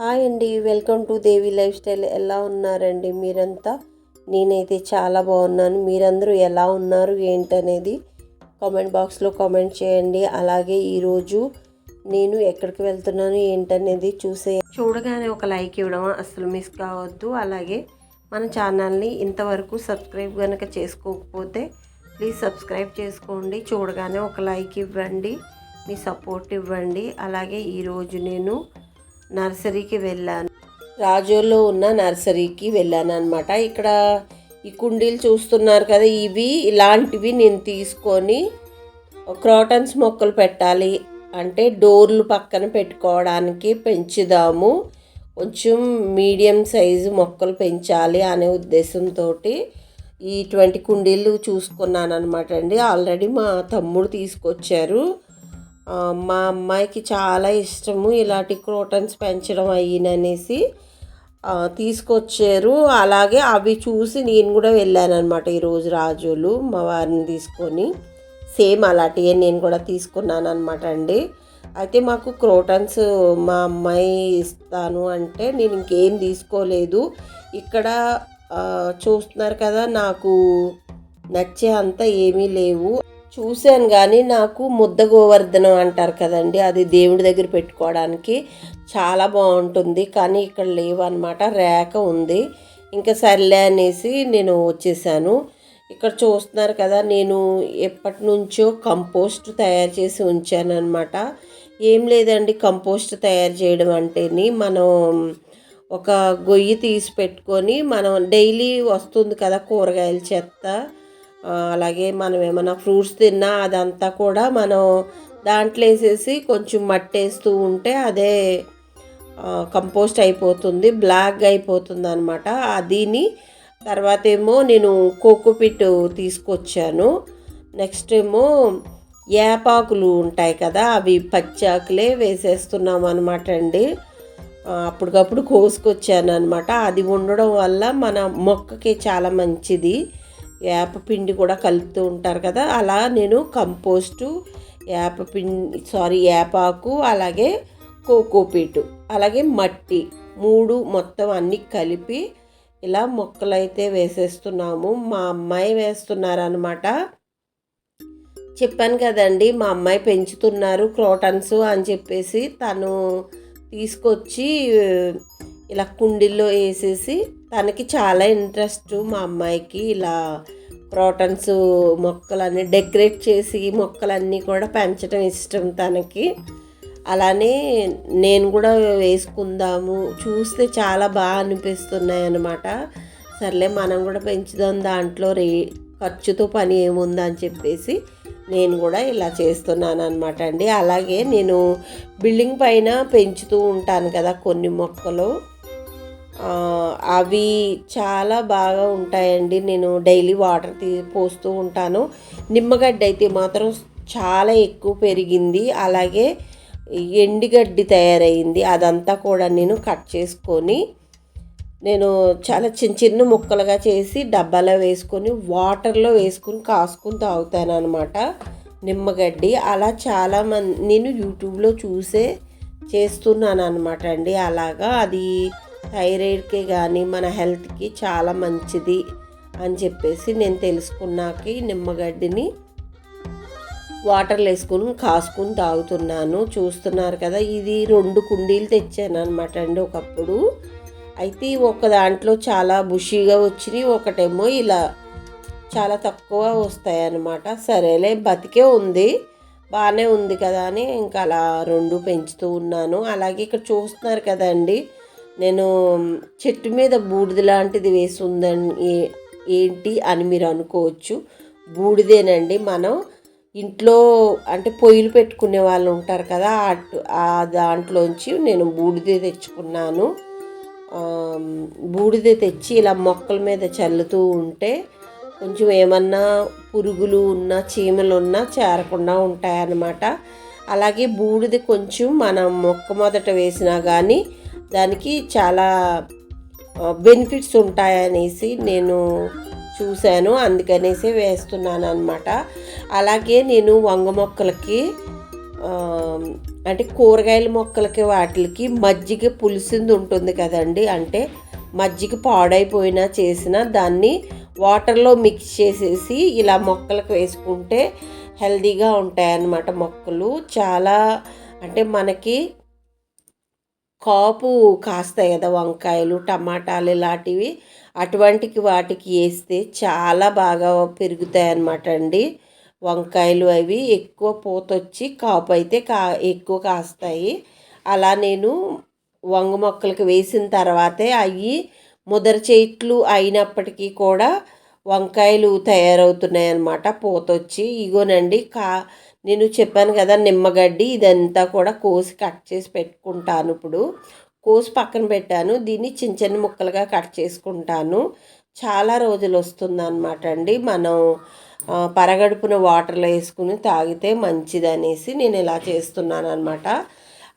Hi అండి welcome to Devi lifestyle. ఎలా ఉన్నారండి మీరంతా? నేనైతే చాలా బాగున్నాను. మీరందరూ ఎలా ఉన్నారు ఏంటనేది కామెంట్ బాక్స్లో కామెంట్ చేయండి. అలాగే ఈరోజు నేను ఎక్కడికి వెళ్తున్నాను ఏంటనేది చూసే చూడగానే ఒక లైక్ ఇవ్వడం అసలు మిస్ కావద్దు. అలాగే మన ఛానల్ని ఇంతవరకు సబ్స్క్రైబ్ కనుక చేసుకోకపోతే ప్లీజ్ సబ్స్క్రైబ్ చేసుకోండి. చూడగానే ఒక లైక్ ఇవ్వండి మీ సపోర్ట్ ఇవ్వండి. అలాగే ఈరోజు నేను నర్సరీకి వెళ్ళాను. రాజోల్లో ఉన్న నర్సరీకి వెళ్ళాను అనమాట ఇక్కడ ఈ కుండీలు చూస్తున్నారు కదా ఇవి ఇలాంటివి నేను తీసుకొని క్రాటన్స్ మొక్కలు పెట్టాలి అంటే డోర్లు పక్కన పెట్టుకోవడానికి పెంచుదాము. కొంచెం మీడియం సైజు మొక్కలు పెంచాలి అనే ఉద్దేశంతో ఈ ట్వంటీ కుండీలు చూసుకున్నాను అనమాట అండి. ఆల్రెడీ మా తమ్ముడు తీసుకొచ్చారు. మా అమ్మాయికి చాలా ఇష్టము ఇలాంటి క్రోటన్స్ పెంచడం అయ్యిననేసి తీసుకొచ్చారు. అలాగే అవి చూసి నేను కూడా వెళ్ళాను అనమాట ఈరోజు రాజులు మా వారిని తీసుకొని. సేమ్ అలాంటివి నేను కూడా తీసుకున్నాను అనమాట అండి. అయితే మాకు క్రోటన్స్ మా అమ్మాయి ఇస్తాను అంటే నేను ఇంకేం తీసుకోలేదు. ఇక్కడ చూస్తున్నారు కదా నాకు నచ్చే అంత ఏమీ లేవు. చూశాను కానీ నాకు ముద్ద గోవర్ధనం అంటారు కదండి అది దేవుడి దగ్గర పెట్టుకోవడానికి చాలా బాగుంటుంది. కానీ ఇక్కడ లేవు అనమాట రేక ఉంది. ఇంకా సర్లే అనేసి నేను వచ్చేసాను. ఇక్కడ చూస్తున్నారు కదా నేను ఎప్పటి నుంచో కంపోస్ట్ తయారు చేసి ఉంచాను అనమాట ఏం లేదండి కంపోస్ట్ తయారు చేయడం అంటేని మనం ఒక గొయ్యి తీసి పెట్టుకొని మనం డైలీ వస్తుంది కదా కూరగాయల చెత్త. అలాగే మనం ఏమైనా ఫ్రూట్స్ తిన్నా అదంతా కూడా మనం దాంట్లో వేసేసి కొంచెం మట్టి వేస్తూ ఉంటే అదే కంపోస్ట్ అయిపోతుంది బ్లాక్ అయిపోతుంది అనమాట అదిని తర్వాత ఏమో నేను కోకోపిట్ తీసుకొచ్చాను. నెక్స్ట్ ఏమో ఏపాకులు ఉంటాయి కదా అవి పచ్చాకులే వేసేస్తున్నాం అనమాట అండి. అప్పటికప్పుడు కోసుకొచ్చాను అనమాట అది ఉండడం వల్ల మన మొక్కకి చాలా మంచిది. వేప పిండి కూడా కలుపుతూ ఉంటారు కదా అలా నేను కంపోస్టు వేప పిండి సారీ వేపాకు అలాగే కోకోపీటు అలాగే మట్టి మూడు మొత్తం అన్నీ కలిపి ఇలా మొక్కలైతే వేసేస్తున్నాము. మా అమ్మాయి వేస్తున్నారనమాట చెప్పాను కదండి మా అమ్మాయి పెంచుతున్నారు క్రోటన్స్ అని చెప్పేసి తను తీసుకొచ్చి ఇలా కుండీల్లో వేసేసి తనకి చాలా ఇంట్రెస్ట్ మా అమ్మాయికి ఇలా క్రోటన్స్ మొక్కలన్నీ డెకరేట్ చేసి మొక్కలన్నీ కూడా పెంచడం ఇష్టం తనకి. అలానే నేను కూడా వేసుకుందాము చూస్తే చాలా బాగా అనిపిస్తున్నాయి అన్నమాట సర్లే మనం కూడా పెంచుదాం దాంట్లో రే ఖర్చుతో పని ఏముందా అని చెప్పేసి నేను కూడా ఇలా చేస్తున్నాను అనమాట అండి. అలాగే నేను బిల్డింగ్ పైన పెంచుతూ ఉంటాను కదా కొన్ని మొక్కలు. అవి చాలా బాగా ఉంటాయండి. నేను డైలీ వాటర్ తీ పోస్తూ ఉంటాను. నిమ్మగడ్డ అయితే మాత్రం చాలా ఎక్కువ పెరిగింది. అలాగే ఎండుగడ్డి తయారైంది. అదంతా కూడా నేను కట్ చేసుకొని నేను చాలా చిన్న చిన్న ముక్కలుగా చేసి డబ్బాలో వేసుకొని వాటర్లో వేసుకొని కాసుకొని తాగుతాను అనమాట నిమ్మగడ్డి. అలా చాలా మంది నేను యూట్యూబ్లో చూసే చేస్తున్నాను అనమాట అండి. అలాగా అది థైరాయిడ్కి కానీ మన హెల్త్కి చాలా మంచిది అని చెప్పేసి నేను తెలుసుకున్నాక నిమ్మగడ్డిని వాటర్లు వేసుకుని కాసుకుని తాగుతున్నాను. చూస్తున్నారు కదా ఇది రెండు కుండీలు తెచ్చాను అనమాట అండి ఒకప్పుడు. అయితే ఒక దాంట్లో చాలా బుషీగా వచ్చినాయి ఒకటేమో ఇలా చాలా తక్కువ వస్తాయి అన్నమాట సరేలే బతికే ఉంది బాగానే ఉంది కదా అని ఇంకా అలా రెండు పెంచుతూ ఉన్నాను. అలాగే ఇక్కడ చూస్తున్నారు కదండి నేను చెట్టు మీద బూడిద లాంటిది వేసి ఉందని ఏ- ఏంటి అని మీరు అనుకోవచ్చు. బూడిదేనండి. మనం ఇంట్లో అంటే పొయ్యిలు పెట్టుకునే వాళ్ళు ఉంటారు కదా ఆ దాంట్లోంచి నేను బూడిదే తెచ్చుకున్నాను. బూడిద తెచ్చి ఇలా మొక్కల మీద చల్లుతూ ఉంటే కొంచెం ఏమన్నా పురుగులు ఉన్నా చీమలు ఉన్నా చేరకుండా ఉంటాయన్నమాట. అలాగే బూడిద కొంచెం మనం మొక్క మొదట వేసినా కానీ దానికి చాలా బెనిఫిట్స్ ఉంటాయనేసి నేను చూశాను. అందుకనేసి వేస్తున్నాను అనమాట అలాగే నేను వంగ మొక్కలకి అంటే కూరగాయల మొక్కలకి వాటికి మజ్జిగ పులిసింది ఉంటుంది కదండి. అంటే మజ్జిగ పాడైపోయినా చేసిన దాన్ని వాటర్లో మిక్స్ చేసేసి ఇలా మొక్కలకు వేసుకుంటే హెల్దీగా ఉంటాయన్నమాట మొక్కలు. చాలా అంటే మనకి కాపు కాస్తాయి కదా వంకాయలు టమాటాలు ఇలాంటివి అటువంటికి వాటికి వేస్తే చాలా బాగా పెరుగుతాయి అన్నమాట అండి. వంకాయలు అవి ఎక్కువ పూతొచ్చి కాపు అయితే కా ఎక్కువ కాస్తాయి. అలా నేను వంగ మొక్కలకి వేసిన తర్వాతే అవి ముదర చెట్లు అయినప్పటికీ కూడా వంకాయలు తయారవుతున్నాయి అన్నమాట పూతొచ్చి. ఇగోనండి కా నేను చెప్పాను కదా నిమ్మగడ్డి ఇదంతా కూడా కోసి కట్ చేసి పెట్టుకుంటాను ఇప్పుడు. కోసి పక్కన పెట్టాను దీన్ని చిన్న చిన్న ముక్కలుగా కట్ చేసుకుంటాను. చాలా రోజులు వస్తుంది అనమాట అండి. మనం పరగడుపున వాటర్లో వేసుకుని తాగితే మంచిది అనేసి నేను ఇలా చేస్తున్నాను అనమాట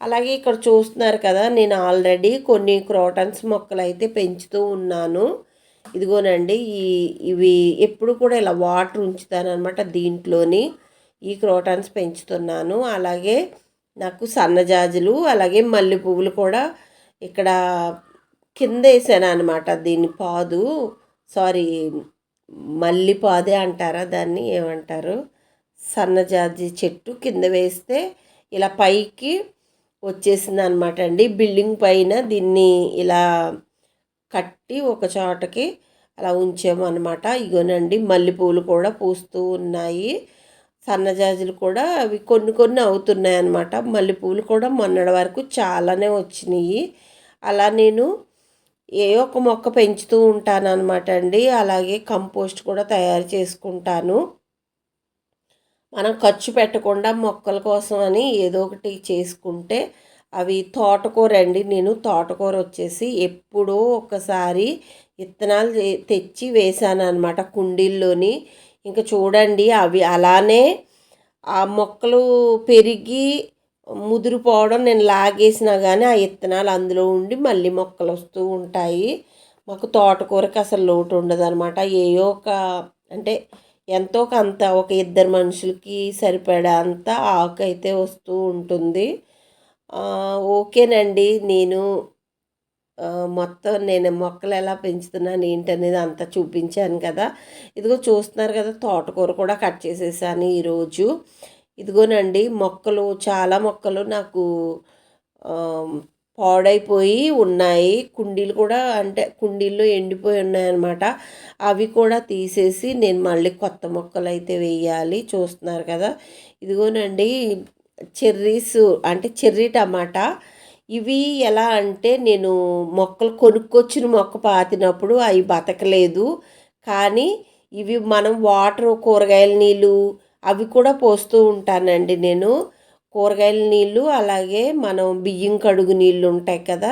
అలాగే ఇక్కడ చూస్తున్నారు కదా నేను ఆల్రెడీ కొన్ని క్రోటన్స్ మొక్కలు అయితే పెంచుతూ ఉన్నాను. ఇదిగోనండి ఈ ఇవి ఎప్పుడు కూడా ఇలా వాటర్ ఉంచుతాను అనమాట దీంట్లోని. ఈ క్రోటాన్స్ పెంచుతున్నాను. అలాగే నాకు సన్నజాజులు అలాగే మల్లె పువ్వులు కూడా ఇక్కడ కింద వేసాను అనమాట దీని పాదు సారీ మల్లి పాదే అంటారా దాన్ని ఏమంటారు? సన్నజాజి చెట్టు కింద వేస్తే ఇలా పైకి వచ్చేసింది అనమాట అండి. బిల్డింగ్ పైన దీన్ని ఇలా కట్టి ఒక చోటకి అలా ఉంచాము అనమాట ఇగోనండి మల్లెపూలు కూడా పూస్తూ ఉన్నాయి. సన్నజాజులు కూడా అవి కొన్ని కొన్ని అవుతున్నాయి అన్నమాట మల్లెపూలు కూడా మొన్నటి వరకు చాలానే వచ్చినాయి. అలా నేను ఏ ఒక్క మొక్క పెంచుతూ ఉంటాను అనమాట అండి. అలాగే కంపోస్ట్ కూడా తయారు చేసుకుంటాను. మనం ఖర్చు పెట్టకుండా మొక్కల కోసం అని ఏదో ఒకటి చేసుకుంటే అవి తోటకూర అండి. నేను తోటకూర వచ్చేసి ఎప్పుడో ఒకసారి విత్తనాలు తెచ్చి వేసాను అనమాట కుండీల్లోని. ఇంకా చూడండి అవి అలానే ఆ మొక్కలు పెరిగి ముదిరిపోవడం నేను లాగేసినా కానీ ఆ విత్తనాలు అందులో ఉండి మళ్ళీ మొక్కలు వస్తూ ఉంటాయి. మాకు తోటకూరకి అసలు లోటు ఉండదు అనమాట ఏ ఒక అంటే ఎంతో కొంత ఒక ఇద్దరు మనుషులకి సరిపడా అంత ఆకు అయితే వస్తూ ఉంటుంది. ఓకేనండి. నేను మొత్తం నేను మొక్కలు ఎలా పెంచుతున్నాను ఏంటనేది అంతా చూపించాను కదా. ఇదిగో చూస్తున్నారు కదా తోటకూర కూడా కట్ చేసేసాను ఈరోజు. ఇదిగోనండి మొక్కలు చాలా మొక్కలు నాకు పాడైపోయి ఉన్నాయి. కుండీలు కూడా అంటే కుండీల్లో ఎండిపోయి ఉన్నాయన్నమాట. అవి కూడా తీసేసి నేను మళ్ళీ కొత్త మొక్కలు అయితే వేయాలి చూస్తున్నారు కదా. ఇదిగోనండి చెర్రీస్ అంటే చెర్రీ టమాటా ఇవి ఎలా అంటే నేను మొక్కలు కొనుక్కొచ్చిన మొక్క పాతినప్పుడు అవి బతకలేదు. కానీ ఇవి మనం వాటర్ కూరగాయల నీళ్ళు అవి కూడా పోస్తూ ఉంటానండి నేను. కూరగాయల నీళ్ళు అలాగే మనం బియ్యం కడుగు నీళ్ళు ఉంటాయి కదా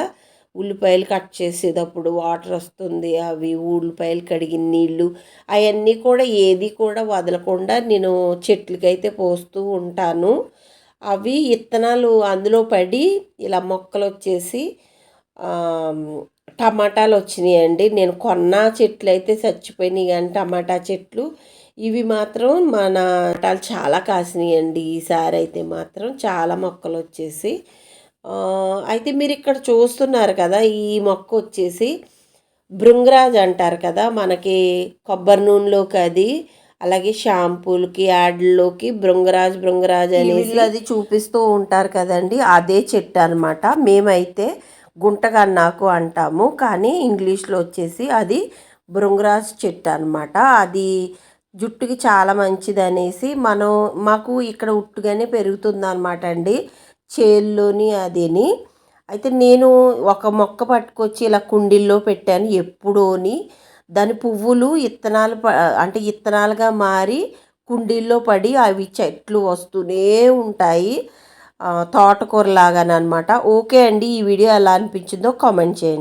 ఉల్లిపాయలు కట్ చేసేటప్పుడు వాటర్ వస్తుంది అవి ఉల్లిపాయలు కడిగిన నీళ్ళు అవన్నీ కూడా ఏది కూడా వదలకుండా నేను చెట్లకైతే పోస్తూ ఉంటాను. అవి విత్తనాలు అందులో పడి ఇలా మొక్కలు వచ్చేసి టమాటాలు వచ్చినాయండి నేను కొన్న చెట్లు అయితే చచ్చిపోయినాయి కానీ టమాటా చెట్లు. ఇవి మాత్రం మన టమాటాలు చాలా కాసినాయండి. ఈసారి అయితే మాత్రం చాలా మొక్కలు వచ్చేసి అయితే మీరు ఇక్కడ చూస్తున్నారు కదా ఈ మొక్క వచ్చేసి భృంగరాజ్ అంటారు కదా మనకి కొబ్బరి నూనెలోకి అది అలాగే షాంపూలకి యాడ్లోకి భృంగరాజ్ భృంగరాజ్ అనేసి అది చూపిస్తూ ఉంటారు కదండి. అదే చెట్టు అనమాట మేమైతే గుంటగన్నాకు అంటాము. కానీ ఇంగ్లీష్లో వచ్చేసి అది భృంగరాజ్ చెట్టు అనమాట అది జుట్టుకి చాలా మంచిది అనేసి మనం మాకు ఇక్కడ ఉట్టుగానే పెరుగుతుంది అనమాట అండి. చేల్లోని అదిని. అయితే నేను ఒక మొక్క పట్టుకొచ్చి ఇలా కుండీల్లో పెట్టాను ఎప్పుడోని. దాని పువ్వులు ఇత్తనాలు అంటే ఇత్తనాలుగా మారి కుండీల్లో పడి అవి చెట్లు వస్తూనే ఉంటాయి. తోటకూర లాగానమాట ఓకే అండి ఈ వీడియో ఎలా అనిపించిందో కామెంట్ చేయండి.